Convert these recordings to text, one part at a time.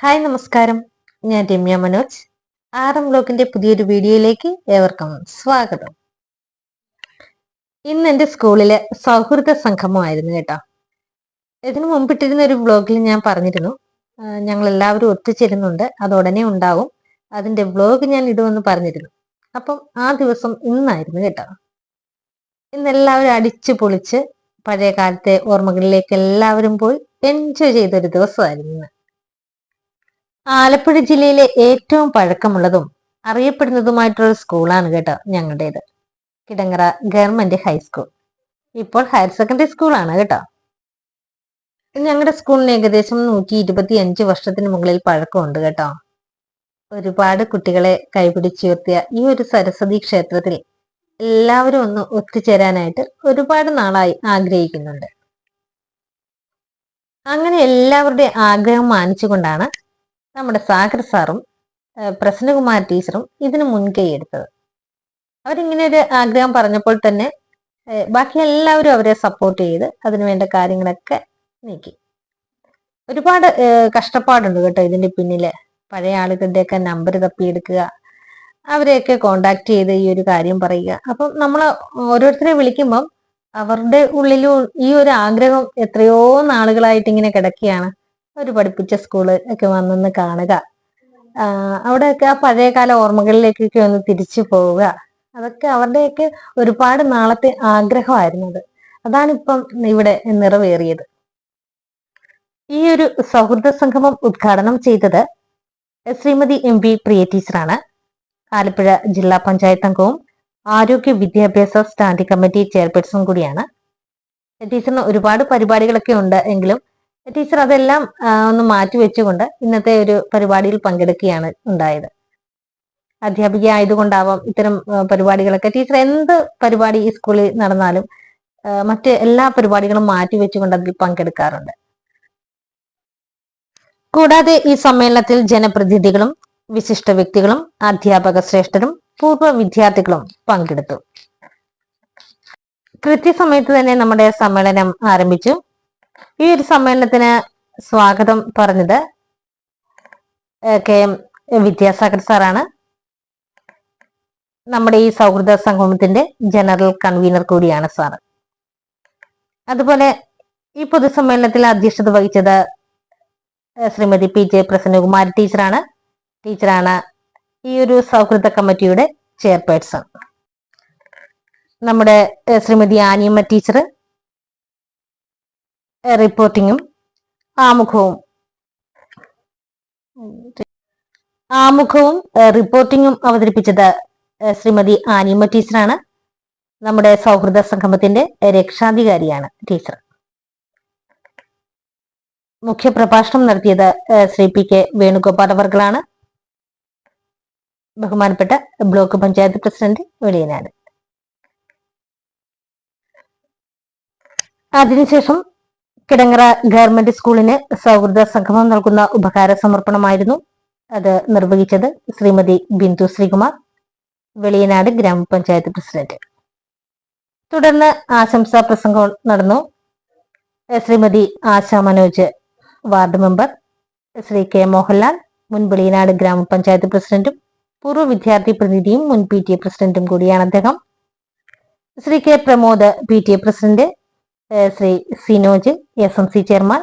Hi നമസ്കാരം. ഞാൻ Ramya Manoj. R M ബ്ലോക്കിന്റെ പുതിയൊരു വീഡിയോയിലേക്ക് ഏവർക്കും സ്വാഗതം. ഇന്ന് എന്റെ സ്കൂളിലെ സൗഹൃദ സംഗമമായിരുന്നു കേട്ടോ. ഇതിനു മുമ്പിട്ടിരുന്ന ഒരു ബ്ലോഗിൽ ഞാൻ പറഞ്ഞിരുന്നു. ഞങ്ങൾ എല്ലാവരും ഒത്തുചേരുന്നുണ്ട്. അത് ഉടനെ ഉണ്ടാവും. അതിന്റെ ബ്ലോഗ് ഞാൻ ഇടുമെന്ന് പറഞ്ഞിരുന്നു. അപ്പം ആ ദിവസം ഇന്നായിരുന്നു കേട്ടോ. ഇന്ന് എല്ലാവരും അടിച്ചു പൊളിച്ച് പഴയ കാലത്തെ ഓർമ്മകളിലേക്ക് എല്ലാവരും പോയി എൻജോയ് ചെയ്തൊരു ദിവസമായിരുന്നു ആലപ്പുഴ ജില്ലയിലെ ഏറ്റവും പഴക്കമുള്ളതും അറിയപ്പെടുന്നതുമായിട്ടുള്ള സ്കൂളാണ് കേട്ടോ ഞങ്ങളുടേത്. കിടങ്ങറ ഗവൺമെന്റ് ഹൈസ്കൂൾ ഇപ്പോൾ ഹയർ സെക്കൻഡറി സ്കൂളാണ് കേട്ടോ. ഞങ്ങളുടെ സ്കൂളിന് ഏകദേശം നൂറ്റി ഇരുപത്തി അഞ്ച് വർഷത്തിന് മുകളിൽ പഴക്കമുണ്ട് കേട്ടോ. ഒരുപാട് കുട്ടികളെ കൈപിടിച്ചുയർത്തിയ ഈ ഒരു സരസ്വതി ക്ഷേത്രത്തിൽ എല്ലാവരും ഒന്ന് ഒത്തുചേരാനായിട്ട് ഒരുപാട് നാളായി ആഗ്രഹിക്കുന്നുണ്ട്. അങ്ങനെ എല്ലാവരുടെയും ആഗ്രഹം മാനിച്ചുകൊണ്ടാണ് നമ്മുടെ സാഗർ സാറും പ്രസന്നകുമാർ ടീച്ചറും ഇതിന് മുൻകൈ എടുത്തത്. അവരിങ്ങനെ ഒരു ആഗ്രഹം പറഞ്ഞപ്പോൾ തന്നെ ബാക്കി എല്ലാവരും അവരെ സപ്പോർട്ട് ചെയ്ത് അതിനുവേണ്ട കാര്യങ്ങളൊക്കെ നീക്കി. ഒരുപാട് കഷ്ടപ്പാടുണ്ട് കേട്ടോ ഇതിന്റെ പിന്നിൽ. പഴയ ആളുകളുടെയൊക്കെ നമ്പർ തപ്പിയെടുക്കുക അവരെയൊക്കെ കോണ്ടാക്ട് ചെയ്ത് ഈ ഒരു കാര്യം പറയുക. അപ്പം നമ്മൾ ഓരോരുത്തരെ വിളിക്കുമ്പം അവരുടെ ഉള്ളിലും ഈ ഒരു ആഗ്രഹം എത്രയോ നാളുകളായിട്ട് ഇങ്ങനെ കിടക്കുകയാണ്. അവർ പഠിപ്പിച്ച സ്കൂൾ ഒക്കെ വന്നൊന്ന് കാണുക. അവിടെയൊക്കെ ആ പഴയകാല ഓർമ്മകളിലേക്കൊക്കെ ഒന്ന് തിരിച്ചു പോവുക. അതൊക്കെ അവരുടെയൊക്കെ ഒരുപാട് നാളത്തെ ആഗ്രഹമായിരുന്നത് അതാണിപ്പം ഇവിടെ നിറവേറിയത്. ഈ ഒരു സൗഹൃദ സംഗമം ഉദ്ഘാടനം ചെയ്തത് ശ്രീമതി എം പി പ്രിയ ടീച്ചറാണ്. ആലപ്പുഴ ജില്ലാ പഞ്ചായത്ത് അംഗവും ആരോഗ്യ വിദ്യാഭ്യാസ സ്റ്റാൻഡിംഗ് കമ്മിറ്റി ചെയർപേഴ്സൺ കൂടിയാണ്. ടീച്ചറിന് ഒരുപാട് പരിപാടികളൊക്കെ ഉണ്ട് എങ്കിലും ടീച്ചർ അതെല്ലാം ഒന്ന് മാറ്റി വെച്ചുകൊണ്ട് ഇന്നത്തെ ഒരു പരിപാടിയിൽ പങ്കെടുക്കുകയാണ് ഉണ്ടായത്. അധ്യാപിക ആയതുകൊണ്ടാവാം ഇത്തരം പരിപാടികളൊക്കെ. ടീച്ചർ എന്ത് പരിപാടി ഈ സ്കൂളിൽ നടന്നാലും മറ്റ് എല്ലാ പരിപാടികളും മാറ്റി വെച്ചുകൊണ്ട് അതിൽ പങ്കെടുക്കാറുണ്ട്. കൂടാതെ ഈ സമ്മേളനത്തിൽ ജനപ്രതിനിധികളും വിശിഷ്ട വ്യക്തികളും അധ്യാപക ശ്രേഷ്ഠരും പൂർവ വിദ്യാർത്ഥികളും പങ്കെടുത്തു. കൃത്യസമയത്ത് തന്നെ നമ്മുടെ സമ്മേളനം ആരംഭിച്ചു. ഈ ഒരു സമ്മേളനത്തിന് സ്വാഗതം പറഞ്ഞത് കെ എം വിദ്യാസാഗർ സാറാണ്. നമ്മുടെ ഈ സൗഹൃദ സംഗമത്തിന്റെ ജനറൽ കൺവീനർ കൂടിയാണ് സാർ. അതുപോലെ ഈ പൊതുസമ്മേളനത്തിൽ അധ്യക്ഷത വഹിച്ചത് ശ്രീമതി പി ജെ പ്രസന്നകുമാരി ടീച്ചറാണ്. ടീച്ചറാണ് ഈ ഒരു സൗഹൃദ കമ്മിറ്റിയുടെ ചെയർപേഴ്സൺ. നമ്മുടെ ശ്രീമതി ആനിയമ്മ ടീച്ചർ റിപ്പോർട്ടിങ്ങും ആമുഖവും. ആമുഖവും റിപ്പോർട്ടിങ്ങും അവതരിപ്പിച്ചത് ശ്രീമതി ആനിമ ടീച്ചറാണ്. നമ്മുടെ സൗഹൃദ സംഗമത്തിന്റെ രക്ഷാധികാരിയാണ് ടീച്ചർ. മുഖ്യപ്രഭാഷണം നടത്തിയത് ശ്രീ പി കെ വേണുഗോപാൽ അവർകളാണ്. ബഹുമാനപ്പെട്ട ബ്ലോക്ക് പഞ്ചായത്ത് പ്രസിഡന്റ് വെളിയനാട്. അതിനുശേഷം കിടങ്ങറ ഗവൺമെന്റ് സ്കൂളിന് സൗഹൃദ സംഗമം നൽകുന്ന ഉപകാര സമർപ്പണമായിരുന്നു അത് നിർവഹിച്ചത് ശ്രീമതി ബിന്ദു ശ്രീകുമാർ വെളിയനാട് ഗ്രാമപഞ്ചായത്ത് പ്രസിഡന്റ്. തുടർന്ന് ആശംസാ പ്രസംഗം നടന്നു. Srimati Asha Manoj ward member Shri K Mohanlal മുൻ വെളിയനാട് ഗ്രാമപഞ്ചായത്ത് പ്രസിഡന്റും പൂർവ വിദ്യാർത്ഥി പ്രതിനിധിയും മുൻ പി ടി എ പ്രസിഡന്റും കൂടിയാണ് അദ്ദേഹം. Shri K Pramod P T A president Shri Sinoj S M C chairman.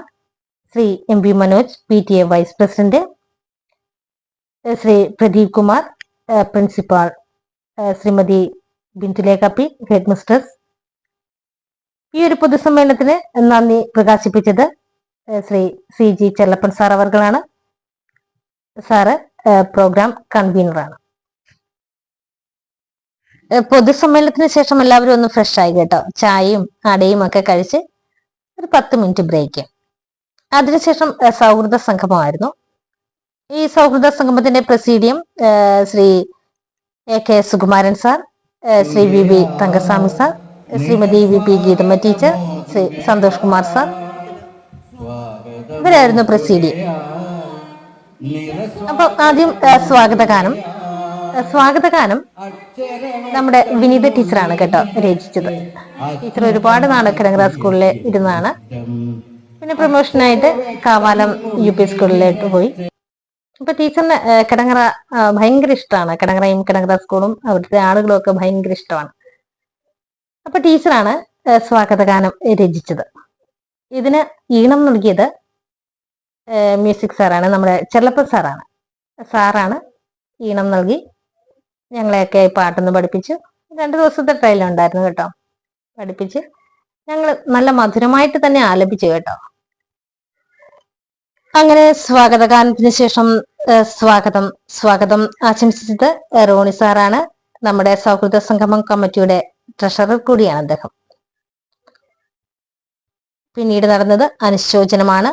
Shri M P Manoj P T A vice president. Shri Pradeep Kumar principal. Srimati Bindulekha P headmistress ഈ ഒരു പൊതുസമ്മേളനത്തിന് നന്ദി പ്രകാശിപ്പിച്ചത് Shri C G Chellappan sir അവർകളാണ്. Sir programme കൺവീനറാണ്. പൊതുസമ്മേളനത്തിന് ശേഷം എല്ലാവരും ഒന്ന് fresh ആയി കേട്ടോ. ചായയും അടയും ഒക്കെ കഴിച്ച് ഒരു പത്ത് മിനിറ്റ് ബ്രേക്ക് അതിനുശേഷം സൗഹൃദ സംഗമമായിരുന്നു. ഈ സൗഹൃദ സംഗമത്തിന്റെ presidium Shri A K Sukumaran sir Shri V V Thankaswamy sir Srimati V P Geethamma teacher Shri Santhosh Kumar sir. ഇവരായിരുന്നു presidium അപ്പൊ ആദ്യം സ്വാഗത സ്വാഗതഗാനം. ഏഹ് സ്വാഗതഗാനം നമ്മുടെ വിനീത ടീച്ചറാണ് കേട്ടോ രചിച്ചത്. ടീച്ചർ ഒരുപാട് നാളെ കിടങ്ങറ സ്കൂളിൽ ഇരുന്നാണ്. പിന്നെ പ്രൊമോഷനായിട്ട് കാവാലം യു പി സ്കൂളിലേക്ക് പോയി. അപ്പൊ ടീച്ചറിന് കിടങ്ങറ ഭയങ്കര ഇഷ്ടമാണ്. കിടങ്ങറയും കിടങ്ങറ സ്കൂളും അവിടുത്തെ ആളുകളും ഒക്കെ ഭയങ്കര ഇഷ്ടമാണ്. അപ്പൊ ടീച്ചറാണ് സ്വാഗതഗാനം രചിച്ചത്. ഇതിന് ഈണം നൽകിയത് മ്യൂസിക് സാറാണ് നമ്മുടെ ചെല്ലപ്പൻ സാറാണ്. സാറാണ് ഈണം നൽകി ഞങ്ങളെയൊക്കെ പാട്ടൊന്ന് പഠിപ്പിച്ച് രണ്ട് ദിവസത്തെ ട്രയൽ ഉണ്ടായിരുന്നു കേട്ടോ. പഠിപ്പിച്ച് ഞങ്ങൾ നല്ല മധുരമായിട്ട് തന്നെ ആലപിച്ചു കേട്ടോ. അങ്ങനെ സ്വാഗതഗാനത്തിന് ശേഷം സ്വാഗതം സ്വാഗതം ആശംസിച്ചത് റോണി സാറാണ്. നമ്മുടെ സൗഹൃദ സംഗമം കമ്മിറ്റിയുടെ ട്രഷറർ കൂടിയാണ് അദ്ദേഹം. പിന്നീട് നടന്നത് അനുശോചനമാണ്.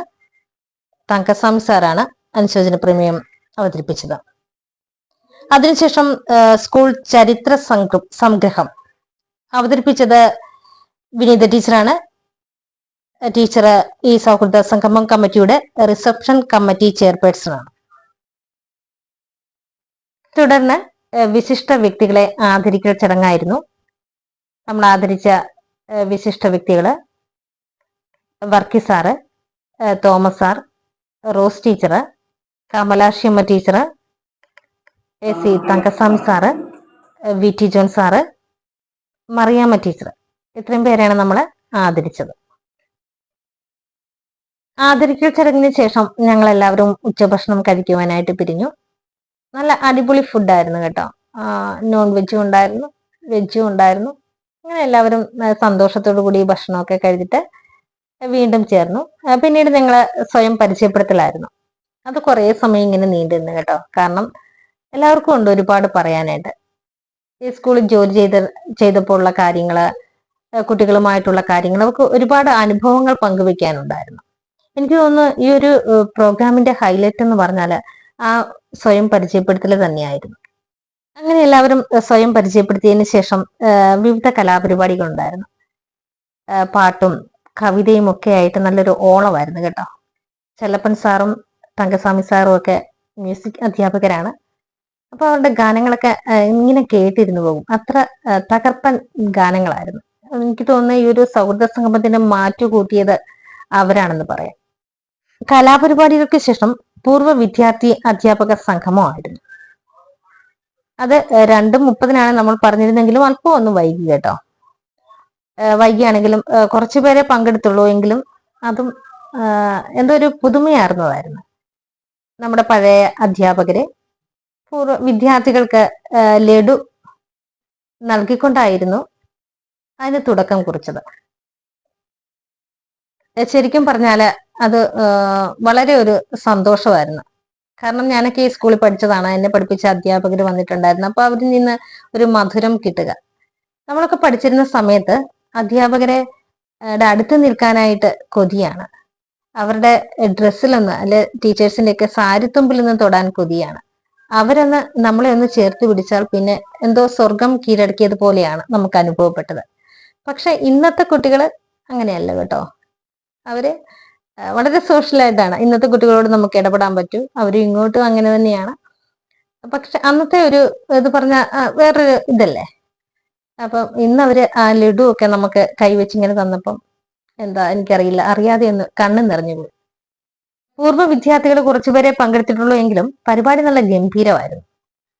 തങ്കസ്വാമി സാറാണ് അനുശോചന പ്രമേയം അവതരിപ്പിച്ചത്. അതിനുശേഷം സ്കൂൾ ചരിത്ര സംഘം സംഗ്രഹം അവതരിപ്പിച്ചത് വിനീത ടീച്ചറാണ്. ടീച്ചർ ഈ സൗഹൃദ സംഗമം കമ്മിറ്റിയുടെ റിസപ്ഷൻ കമ്മിറ്റി ചെയർപേഴ്സൺ ആണ് തുടർന്ന് വിശിഷ്ട വ്യക്തികളെ ആദരിക്കൽ ചടങ്ങായിരുന്നു. നമ്മൾ ആദരിച്ച വിശിഷ്ട വ്യക്തികൾ Varkey sir Thomas sir Rose teacher Kamalakshiyamma teacher A C Thankaswamy sir V T John sir Mariyamma teacher. ഇത്രയും പേരെയാണ് നമ്മൾ ആദരിച്ചത്. ആദരിക്കൽ ചടങ്ങിന് ശേഷം ഞങ്ങൾ എല്ലാവരും ഉച്ചഭക്ഷണം കഴിക്കുവാനായിട്ട് പിരിഞ്ഞു. നല്ല അടിപൊളി ഫുഡായിരുന്നു കേട്ടോ. നോൺ വെജും ഉണ്ടായിരുന്നു വെജും ഉണ്ടായിരുന്നു. അങ്ങനെ എല്ലാവരും സന്തോഷത്തോടു കൂടി ഭക്ഷണമൊക്കെ കഴിച്ചിട്ട് വീണ്ടും ചേർന്നു. പിന്നീട് ഞങ്ങൾ സ്വയം പരിചയപ്പെടുത്തലായിരുന്നു. അത് കുറേ സമയം ഇങ്ങനെ നീണ്ടു കേട്ടോ. കാരണം എല്ലാവർക്കും ഉണ്ട് ഒരുപാട് പറയാനായിട്ട്. ഈ സ്കൂളിൽ ജോലി ചെയ്ത ചെയ്തപ്പോൾ ഉള്ള കാര്യങ്ങൾ കുട്ടികളുമായിട്ടുള്ള കാര്യങ്ങൾ അവർക്ക് ഒരുപാട് അനുഭവങ്ങൾ പങ്കുവെക്കാനുണ്ടായിരുന്നു. എനിക്ക് തോന്നുന്നു ഈ ഒരു പ്രോഗ്രാമിന്റെ ഹൈലൈറ്റ് എന്ന് പറഞ്ഞാൽ ആ സ്വയം പരിചയപ്പെടുത്തൽ തന്നെയായിരുന്നു. അങ്ങനെ എല്ലാവരും സ്വയം പരിചയപ്പെടുത്തിയതിന് ശേഷം വിവിധ കലാപരിപാടികൾ ഉണ്ടായിരുന്നു പാട്ടും കവിതയും ഒക്കെ ആയിട്ട് നല്ലൊരു ഓളമായിരുന്നു കേട്ടോ. ചെല്ലപ്പൻ സാറും തങ്കസ്വാമി സാറും ഒക്കെ മ്യൂസിക് അധ്യാപകരാണ്. അപ്പൊ അവരുടെ ഗാനങ്ങളൊക്കെ ഇങ്ങനെ കേട്ടിരുന്നു പോകും. അത്ര തകർപ്പൻ ഗാനങ്ങളായിരുന്നു. എനിക്ക് തോന്നുന്ന ഈ ഒരു സൗഹൃദ സംഗമത്തിന് മാറ്റു കൂട്ടിയത് അവരാണെന്ന് പറയാം. കലാപരിപാടികൾക്ക് ശേഷം പൂർവ വിദ്യാർത്ഥി അധ്യാപക സംഗമമായിരുന്നു അത് രണ്ടും മുപ്പതിനാണ് നമ്മൾ പറഞ്ഞിരുന്നെങ്കിലും അല്പം ഒന്ന് വൈകി കേട്ടോ. വൈകിയാണെങ്കിലും കുറച്ചു പേരെ പങ്കെടുത്തുള്ളൂ എങ്കിലും അതും എന്തോ ഒരു പുതുമയായിരുന്നതായിരുന്നു. നമ്മുടെ പഴയ അധ്യാപകരെ പൂർവ വിദ്യാർത്ഥികൾക്ക് ലഡു നൽകിക്കൊണ്ടായിരുന്നു അതിന് തുടക്കം കുറിച്ചത്. ശരിക്കും പറഞ്ഞാൽ അത് വളരെ ഒരു സന്തോഷമായിരുന്നു. കാരണം ഞാനൊക്കെ ഈ സ്കൂളിൽ പഠിച്ചതാണ് എന്നെ പഠിപ്പിച്ച അധ്യാപകർ വന്നിട്ടുണ്ടായിരുന്നു. അപ്പൊ അവരിൽ നിന്ന് ഒരു മധുരം കിട്ടുക. നമ്മളൊക്കെ പഠിച്ചിരുന്ന സമയത്ത് അധ്യാപകരെ അടുത്ത് നിൽക്കാനായിട്ട് കൊതിയാണ്. അവരുടെ ഡ്രസ്സിലൊന്ന് അല്ലെ ടീച്ചേഴ്സിന്റെ ഒക്കെ സാരിത്തുമ്പിൽ നിന്ന് തൊടാൻ കൊതിയാണ്. അവരൊന്ന് നമ്മളെ ഒന്ന് ചേർത്ത് പിടിച്ചാൽ പിന്നെ എന്തോ സ്വർഗം കീഴടക്കിയത് പോലെയാണ് നമുക്ക് അനുഭവപ്പെട്ടത്. പക്ഷെ ഇന്നത്തെ കുട്ടികൾ അങ്ങനെയല്ല കേട്ടോ. അവർ വളരെ സോഷ്യലായിട്ടാണ് ഇന്നത്തെ കുട്ടികളോട് നമുക്ക് ഇടപെടാൻ പറ്റും. അവരും ഇങ്ങോട്ടും അങ്ങനെ തന്നെയാണ്. പക്ഷെ അന്നത്തെ ഒരു ഇത് പറഞ്ഞ വേറൊരു ഇതല്ലേ? അപ്പം ഇന്ന് അവർ ആ ലഡു ഒക്കെ നമുക്ക് കൈവച്ചിങ്ങനെ തന്നപ്പം എന്താ എനിക്കറിയില്ല. അറിയാതെ ഒന്ന് കണ്ണു നിറഞ്ഞു പോയി. പൂർവ വിദ്യാർത്ഥികൾ കുറച്ചുപേരെ പങ്കെടുത്തിട്ടുള്ളൂ എങ്കിലും പരിപാടി നല്ല ഗംഭീരമായിരുന്നു.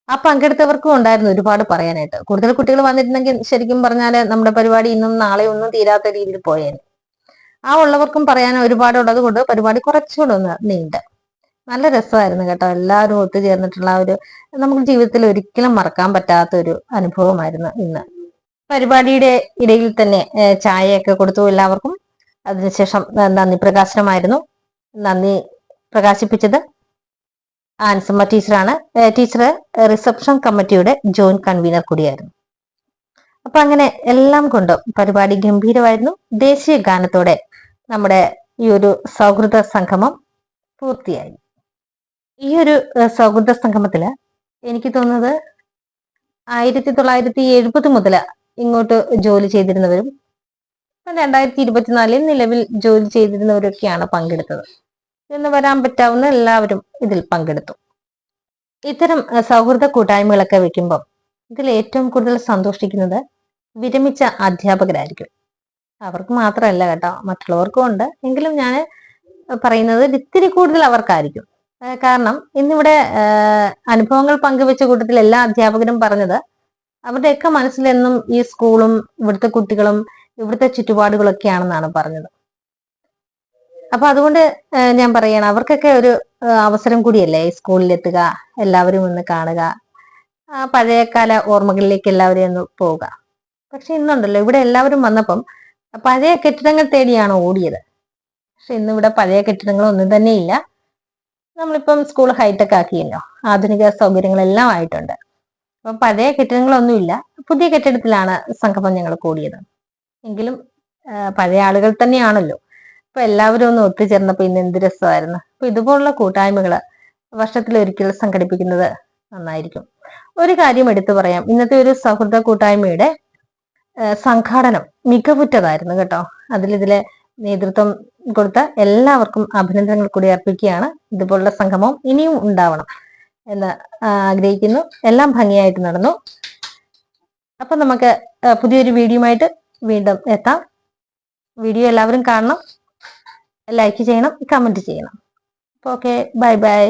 ആ പങ്കെടുത്തവർക്കും ഉണ്ടായിരുന്നു ഒരുപാട് പറയാനായിട്ട്. കൂടുതൽ കുട്ടികൾ വന്നിരുന്നെങ്കിൽ ശരിക്കും പറഞ്ഞാൽ നമ്മുടെ പരിപാടി ഇന്നും നാളെ ഒന്നും തീരാത്ത രീതിയിൽ പോയേനെ. ആ ഉള്ളവർക്കും പറയാൻ ഒരുപാട് ഉള്ളത് കൊണ്ട് പരിപാടി കുറച്ചുകൂടെ ഒന്ന് നീണ്ട്. നല്ല രസമായിരുന്നു കേട്ടോ. എല്ലാവരും ഒത്തുചേർന്നിട്ടുള്ള ഒരു നമുക്ക് ജീവിതത്തിൽ ഒരിക്കലും മറക്കാൻ പറ്റാത്ത ഒരു അനുഭവമായിരുന്നു ഇന്ന്. പരിപാടിയുടെ ഇടയിൽ തന്നെ ചായയൊക്കെ കൊടുത്തു എല്ലാവർക്കും. അതിനുശേഷം നന്ദി പ്രകാശനമായിരുന്നു. നന്ദി പ്രകാശിപ്പിച്ചത്. ആൻസമ്മ ടീച്ചറാണ്. ടീച്ചർ റിസപ്ഷൻ കമ്മിറ്റിയുടെ ജോയിന്റ് കൺവീനർ കൂടിയായിരുന്നു. അപ്പൊ അങ്ങനെ എല്ലാം കൊണ്ടും പരിപാടി ഗംഭീരമായിരുന്നു. ദേശീയ ഗാനത്തോടെ നമ്മുടെ ഈ ഒരു സൗഹൃദ സംഗമം പൂർത്തിയായി. ഈ ഒരു സൗഹൃദ സംഗമത്തിൽ എനിക്ക് തോന്നുന്നത് ആയിരത്തി തൊള്ളായിരത്തി എഴുപത് മുതൽ ഇങ്ങോട്ട് ജോലി ചെയ്തിരുന്നവരും രണ്ടായിരത്തി ഇരുപത്തിനാലിൽ നിലവിൽ ജോലി ചെയ്തിരുന്നവരൊക്കെയാണ് പങ്കെടുത്തത്. എന്ന് വരാൻ പറ്റാവുന്ന എല്ലാവരും ഇതിൽ പങ്കെടുത്തു. ഇത്തരം സൗഹൃദ കൂട്ടായ്മകളൊക്കെ വെക്കുമ്പോൾ ഇതിൽ ഏറ്റവും കൂടുതൽ സന്തോഷിക്കുന്നത് വിരമിച്ച അധ്യാപകരായിരിക്കും. അവർക്ക് മാത്രമല്ല കേട്ടോ മറ്റുള്ളവർക്കും ഉണ്ട്. എങ്കിലും ഞാൻ പറയുന്നത് ഇത്തിരി കൂടുതൽ അവർക്കായിരിക്കും. കാരണം ഇന്നിവിടെ അനുഭവങ്ങൾ പങ്കുവെച്ച കൂട്ടത്തിൽ എല്ലാ അധ്യാപകരും പറഞ്ഞത് അവരുടെയൊക്കെ മനസ്സിലെന്നും ഈ സ്കൂളും ഇവിടുത്തെ കുട്ടികളും ഇവിടുത്തെ ചുറ്റുപാടുകളൊക്കെയാണെന്നാണ് പറഞ്ഞത്. അപ്പൊ അതുകൊണ്ട് ഞാൻ പറയണം അവർക്കൊക്കെ ഒരു അവസരം കൂടിയല്ലേ ഈ സ്കൂളിലെത്തുക എല്ലാവരും ഒന്ന് കാണുക പഴയകാല ഓർമ്മകളിലേക്ക് എല്ലാവരും ഒന്ന് പോവുക. പക്ഷെ ഇന്നുണ്ടല്ലോ ഇവിടെ എല്ലാവരും വന്നപ്പം പഴയ കെട്ടിടങ്ങൾ തേടിയാണ് ഓടിയത്. പക്ഷെ ഇന്നിവിടെ പഴയ കെട്ടിടങ്ങളൊന്നും തന്നെ ഇല്ല നമ്മളിപ്പം സ്കൂൾ ഹൈടെക് ആക്കിയല്ലോ ആധുനിക സൗകര്യങ്ങളെല്ലാം ആയിട്ടുണ്ട്. അപ്പം പഴയ കെട്ടിടങ്ങളൊന്നുമില്ല പുതിയ കെട്ടിടത്തിലാണ് സംഗമം ഞങ്ങൾ കൂടിയത്. എങ്കിലും പഴയ ആളുകൾ തന്നെയാണല്ലോ. അപ്പൊ എല്ലാവരും ഒന്ന് ഒത്തുചേർന്നപ്പോ ഇന്ന് എന്ത് രസമായിരുന്നു. അപ്പൊ ഇതുപോലുള്ള കൂട്ടായ്മകൾ വർഷത്തിൽ ഒരിക്കൽ സംഘടിപ്പിക്കുന്നത് നന്നായിരിക്കും. ഒരു കാര്യം എടുത്തു പറയാം. ഇന്നത്തെ ഒരു സൗഹൃദ കൂട്ടായ്മയുടെ സംഘാടനം മികവുറ്റതായിരുന്നു കേട്ടോ. അതിലിതിലെ നേതൃത്വം കൊടുത്ത എല്ലാവർക്കും അഭിനന്ദനങ്ങൾ കൂടി അർപ്പിക്കുകയാണ്. ഇതുപോലുള്ള സംഗമം ഇനിയും ഉണ്ടാവണം എന്ന് ആഗ്രഹിക്കുന്നു. എല്ലാം ഭംഗിയായിട്ട് നടന്നു. അപ്പൊ നമുക്ക് പുതിയൊരു വീഡിയോ വീഡിയോയുമായിട്ട് വീണ്ടും എത്താം. വീഡിയോ എല്ലാവരും കാണണം. ലൈക്ക് ചെയ്യണം കമന്റ് ചെയ്യണം. Okay bye bye